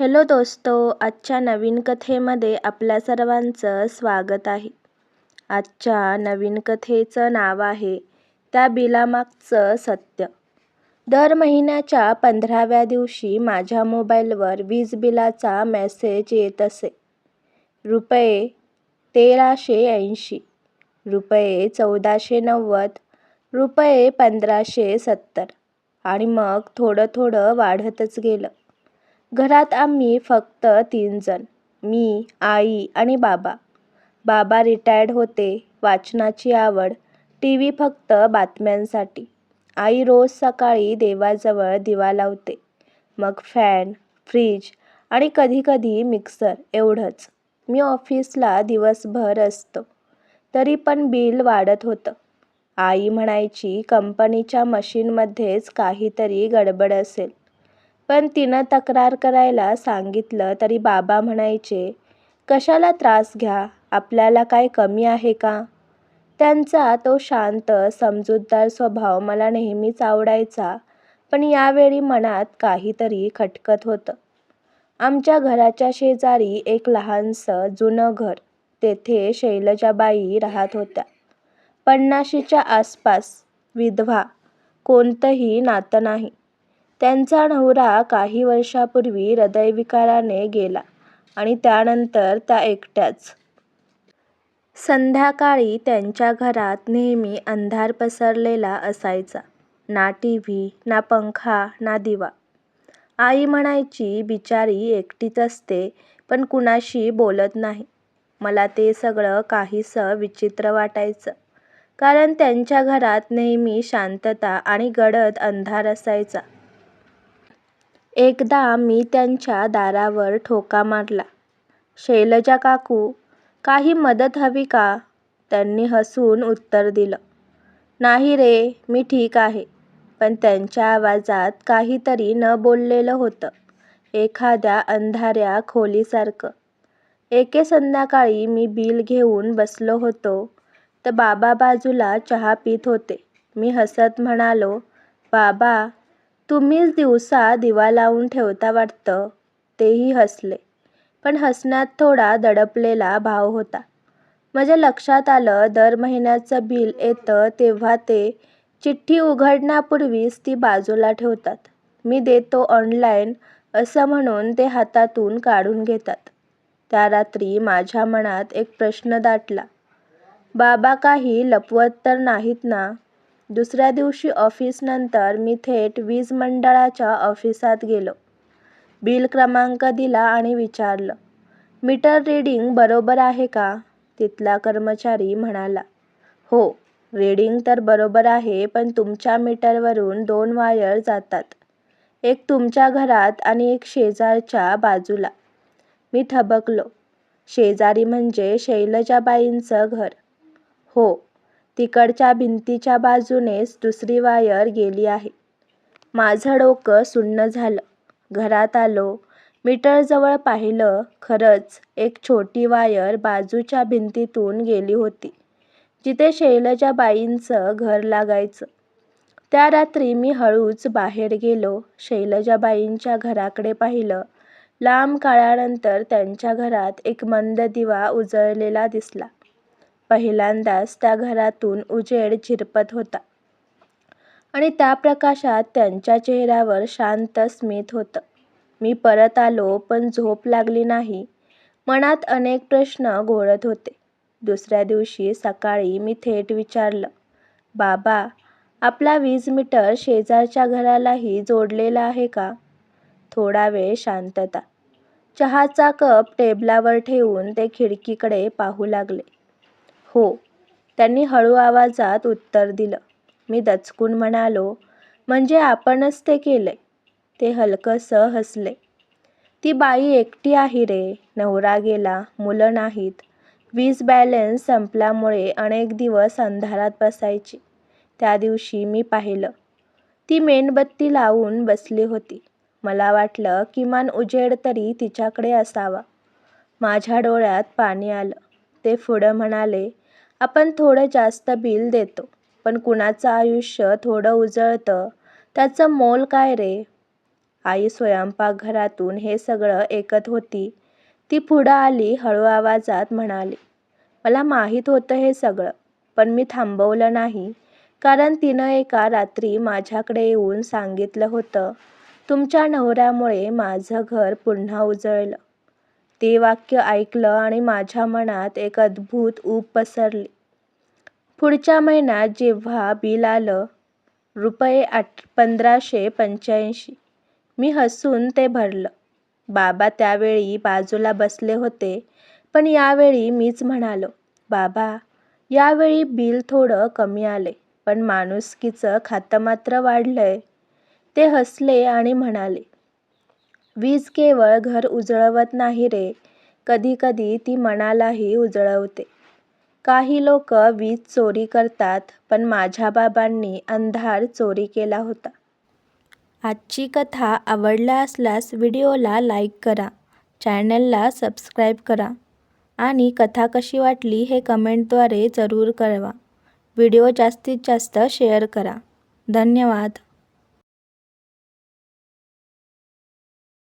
Hello दोस्तो आजच्या नवीन कथेमध्ये आपल्या सर्वांचं स्वागत आहे. आजच्या नवीन कथेचं नाव आहे त्या बिलामागचं सत्य. दर महिन्याच्या पंधराव्या दिवशी माझ्या मोबाईलवर वीज बिलाचा मेसेज येत असे. रुपये तेराशे ऐंशी रुपये चौदाशे नव्वद रुपये पंधराशे सत्तर आणि मग थोडं थोडं वाढतच गेलं. घरात आम्ही फक्त तीन जण मी आई आणि बाबा. बाबा रिटायर्ड होते वाचनाची आवड टी व्ही फक्त बातम्यांसाठी. आई रोज सकाळी देवाजवळ दिवा लावते. मग फॅन फ्रीज आणि कधीकधी मिक्सर एवढंच. मी ऑफिसला दिवसभर असतो. तरी पण बिल वाढत होतं. आई म्हणायची कंपनीच्या मशीनमध्येच काहीतरी गडबड असेल. पण तिनं तक्रार करायला सांगितलं तरी बाबा म्हणायचे कशाला त्रास घ्या? आपल्याला काय कमी आहे का? त्यांचा तो शांत समजूतदार स्वभाव मला नेहमीच आवडायचा पण यावेळी मनात काहीतरी खटकत होतं. आमच्या घराच्या शेजारी एक लहानसं जुनं घर तेथे शैलजाबाई राहत होत्या. पन्नाशीच्या आसपास विधवा कोणतंही नातं नाही. त्यांचा नवरा काही वर्षापूर्वी हृदयविकाराने गेला आणि त्यानंतर त्या एकट्याच. संध्याकाळी त्यांच्या घरात नेहमी अंधार पसरलेला असायचा. ना टी व्ही ना पंखा ना दिवा. आई म्हणायची बिचारी एकटीच असते पण कुणाशी बोलत नाही. मला ते सगळं काहीसं विचित्र वाटायचं. कारण त्यांच्या घरात नेहमी शांतता आणि गडद अंधार असायचा. एकदा मी त्यांच्या दारावर ठोका मारला. शैलजा काकू काही मदत हवी का? त्यांनी हसून उत्तर दिलं. नाही रे मी ठीक आहे. पण त्यांच्या आवाजात काहीतरी न बोललेलं होतं. एखाद्या अंधाऱ्या खोलीसारखं. एके संध्याकाळी मी बिल घेऊन बसलो होतो. तर बाबा बाजूला चहा पित होते. मी हसत म्हणालो बाबा तुम्हीच दिवसा दिवा लावून ठेवता वाटतं तेही हसले. पण हसण्यात थोडा दडपलेला भाव होता. माझ्या लक्षात आलं दर महिन्याचं बिल येतं तेव्हा ते चिठ्ठी उघडण्यापूर्वीच ती बाजूला ठेवतात. मी देतो ऑनलाईन असं म्हणून ते हातातून काढून घेतात. त्या रात्री माझ्या मनात एक प्रश्न दाटला. बाबा काही लपवत तर नाहीत ना? दुसऱ्या दिवशी ऑफिसनंतर मी थेट वीज मंडळाच्या ऑफिसात गेलो. बिल क्रमांक दिला आणि विचारलं मीटर रीडिंग बरोबर आहे का? तिथला कर्मचारी म्हणाला हो रीडिंग तर बरोबर आहे पण तुमच्या मीटरवरून दोन वायर जातात एक तुमच्या घरात आणि एक शेजारच्या बाजूला. मी थबकलो शेजारी म्हणजे शैलजाबाईंचं घर. हो तिकडच्या भिंतीच्या बाजूनेच दुसरी वायर गेली आहे. माझं डोकं सुन्न झालं. घरात आलो. मीटरजवळ पाहिलं खरंच एक छोटी वायर बाजूच्या भिंतीतून गेली होती जिथे शैलजाबाईंचं घर लागायचं. त्या रात्री मी हळूच बाहेर गेलो. शैलजाबाईंच्या घराकडे पाहिलं. लांब काळानंतर त्यांच्या घरात एक मंद दिवा उजळलेला दिसला. पहिल्यांदाच त्या घरातून उजेड झिरपत होता. आणि त्या प्रकाशात त्यांच्या चेहऱ्यावर शांत स्मित होतं. मी परत आलो पण झोप लागली नाही. मनात अनेक प्रश्न घोळत होते. दुसऱ्या दिवशी सकाळी मी थेट विचारलं बाबा आपला वीज मीटर शेजारच्या घरालाही जोडलेला आहे का? थोडा वेळ शांतता. चहाचा कप टेबलावर ठेवून ते खिडकीकडे पाहू लागले. हो. त्यांनी हळू आवाजात उत्तर दिलं. मी दचकून म्हणालो म्हणजे आपणच ते केलंय. ते हलकंसं हसले. ती बाई एकटी आहे रे. नवरा गेला. मुलं नाहीत. वीज बॅलन्स संपल्यामुळे अनेक दिवस अंधारात बसायची. त्या दिवशी मी पाहिलं. ती मेणबत्ती लावून बसली होती. मला वाटलं किमान उजेड तरी तिच्याकडे असावा. माझ्या डोळ्यात पाणी आलं. ते पुढं म्हणाले आपण थोडं जास्त बिल देतो. पण कुणाचं आयुष्य थोडं उजळतं त्याचं मोल काय रे? आई स्वयंपाकघरातून हे सगळं ऐकत होती. ती पुढं आली हळू आवाजात म्हणाली मला माहीत होतं हे सगळं पण मी थांबवलं नाही. कारण तिनं एका रात्री माझ्याकडे येऊन सांगितलं होतं तुमच्या नवऱ्यामुळे माझं घर पुन्हा उजळलं. ते वाक्य ऐकलं आणि माझ्या मनात एक अद्भुत ऊब पसरली. पुढच्या महिन्यात जेव्हा बिल आलं रुपये आठ पंधराशे पंच्याऐंशी मी हसून ते भरलं. बाबा त्यावेळी बाजूला बसले होते पण यावेळी मीच म्हणालो बाबा यावेळी बिल थोडं कमी आले पण माणुसकीचं खातं मात्र वाढलंय. ते हसले आणि म्हणाले वीज केवळ घर उजळवत नाही रे. कधी कधी ती मनालाही उजळवते. काही लोक वीज चोरी करतात पण माझ्या बाबांनी अंधार चोरी केला होता. आजची कथा आवडला असल्यास व्हिडिओला लाईक करा चॅनलला सबस्क्राईब करा आणि कथा कशी वाटली हे कमेंटद्वारे जरूर कळवा. व्हिडिओ जास्तीत जास्त शेअर करा. धन्यवाद.